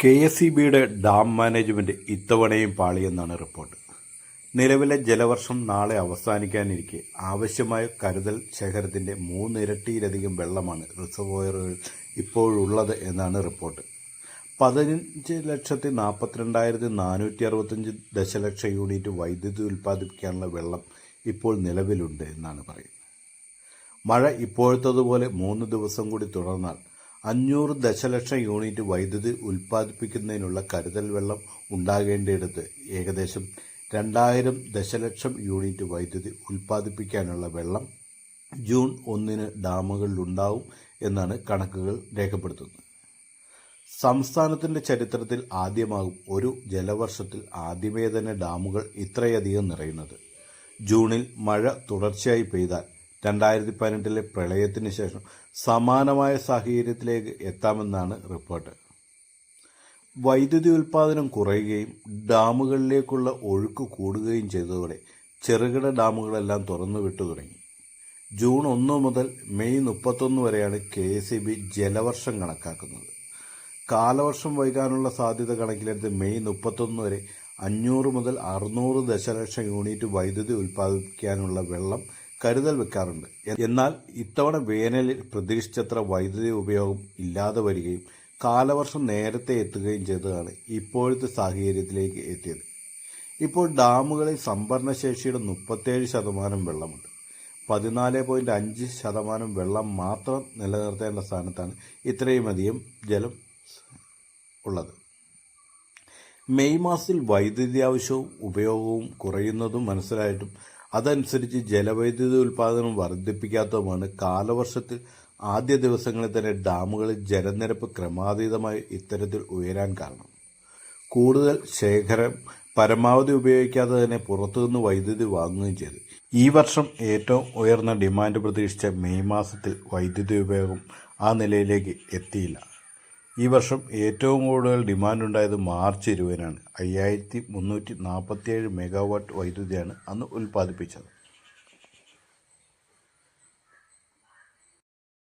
K S E ബിയുടെ dam management ഇത്തവണയും പാളിയെന്നാണ് റിപ്പോർട്ട്. നിലവിലെ ജലവർഷം നാളെ അവസാനിക്കാനിരിക്കെ ആവശ്യമായ കരുതൽ ശേഖരത്തിന്റെ മൂന്നിരട്ടിയിലധികം വെള്ളമാണ് റിസർവോയറുകൾ ഇപ്പോഴുള്ളത് എന്നാണ് റിപ്പോർട്ട്. പതിനഞ്ച് ലക്ഷത്തി നാൽപ്പത്തിരണ്ടായിരത്തി നാനൂറ്റി അറുപത്തഞ്ച് ദശലക്ഷം യൂണിറ്റ് വൈദ്യുതി ഉൽപ്പാദിപ്പിക്കാനുള്ള വെള്ളം ഇപ്പോൾ നിലവിലുണ്ട് എന്നാണ് പറയുന്നത്. മഴ ഇപ്പോഴത്തതുപോലെ മൂന്ന് ദിവസം കൂടി തുടർന്നാൽ അഞ്ഞൂറ് ദശലക്ഷം യൂണിറ്റ് വൈദ്യുതി ഉൽപ്പാദിപ്പിക്കുന്നതിനുള്ള കരുതൽ വെള്ളം ഉണ്ടാകേണ്ടിടത്ത് ഏകദേശം രണ്ടായിരം ദശലക്ഷം യൂണിറ്റ് വൈദ്യുതി ഉൽപ്പാദിപ്പിക്കാനുള്ള വെള്ളം ജൂൺ ഒന്നിന് ഡാമുകളിലുണ്ടാവും എന്നാണ് കണക്കുകൾ രേഖപ്പെടുത്തുന്നത്. സംസ്ഥാനത്തിന്റെ ചരിത്രത്തിൽ ആദ്യമാകും ഒരു ജലവർഷത്തിൽ ആദ്യമേ തന്നെ ഡാമുകൾ ഇത്രയധികം നിറയുന്നത്. ജൂണിൽ മഴ തുടർച്ചയായി പെയ്താൽ രണ്ടായിരത്തി പതിനെട്ടിലെ പ്രളയത്തിന് ശേഷം സമാനമായ സാഹചര്യത്തിലേക്ക് എത്താമെന്നാണ് റിപ്പോർട്ട്. വൈദ്യുതി ഉൽപ്പാദനം കുറയുകയും ഡാമുകളിലേക്കുള്ള ഒഴുക്ക് കൂടുകയും ചെയ്തതോടെ ചെറുകിട ഡാമുകളെല്ലാം തുറന്നു വിട്ടു തുടങ്ങി. ജൂൺ ഒന്ന് മുതൽ മെയ് മുപ്പത്തൊന്ന് വരെയാണ് കെ എസ് ഇ ബി ജലവർഷം കണക്കാക്കുന്നത്. കാലവർഷം വൈകാനുള്ള സാധ്യത കണക്കിലെടുത്ത് മെയ് മുപ്പത്തൊന്ന് വരെ അഞ്ഞൂറ് മുതൽ അറുന്നൂറ് ദശലക്ഷം യൂണിറ്റ് വൈദ്യുതി ഉൽപ്പാദിപ്പിക്കാനുള്ള വെള്ളം കരുതൽ വെക്കാറുണ്ട്. എന്നാൽ ഇത്തവണ വേനലിൽ പ്രതീക്ഷിച്ചത്ര വൈദ്യുതി ഉപയോഗം ഇല്ലാതെ വരികയും കാലവർഷം നേരത്തെ എത്തുകയും ചെയ്തതാണ് ഇപ്പോഴത്തെ സാഹചര്യത്തിലേക്ക് എത്തിയത്. ഇപ്പോൾ ഡാമുകളിൽ സംഭരണശേഷിയുടെ മുപ്പത്തേഴ് ശതമാനം വെള്ളമുണ്ട്. പതിനാല് പോയിന്റ് അഞ്ച് ശതമാനം വെള്ളം മാത്രം നിലനിർത്തേണ്ട സ്ഥാനത്താണ് ഇത്രയുമധികം ജലം ഉള്ളത്. മെയ് മാസത്തിൽ വൈദ്യുതി ആവശ്യവും ഉപയോഗവും കുറയുന്നതും മനസ്സിലായിട്ടും അതനുസരിച്ച് ജലവൈദ്യുതി ഉൽപ്പാദനം വർദ്ധിപ്പിക്കാത്തതുമാണ് കാലവർഷത്തിൽ ആദ്യ ദിവസങ്ങളിൽ തന്നെ ഡാമുകളിൽ ജലനിരപ്പ് ക്രമാതീതമായി ഇത്തരത്തിൽ ഉയരാൻ കാരണം. കൂടുതൽ ശേഖരം പരമാവധി ഉപയോഗിക്കാതെ തന്നെ പുറത്തുനിന്ന് വൈദ്യുതി വാങ്ങുകയും ചെയ്തു. ഈ വർഷം ഏറ്റവും ഉയർന്ന ഡിമാൻഡ് പ്രതീക്ഷിച്ച മെയ് മാസത്തിൽ വൈദ്യുതി ഉപയോഗം ആ നിലയിലേക്ക് എത്തിയില്ല. ഈ വർഷം ഏറ്റവും കൂടുതൽ ഡിമാൻഡ് ഉണ്ടായത് മാർച്ച് ഇരുപതിനാണ്. അയ്യായിരത്തി മുന്നൂറ്റി നാൽപ്പത്തിയേഴ് മെഗാവാട്ട് വൈദ്യുതിയാണ് അന്ന് ഉൽപ്പാദിപ്പിച്ചത്.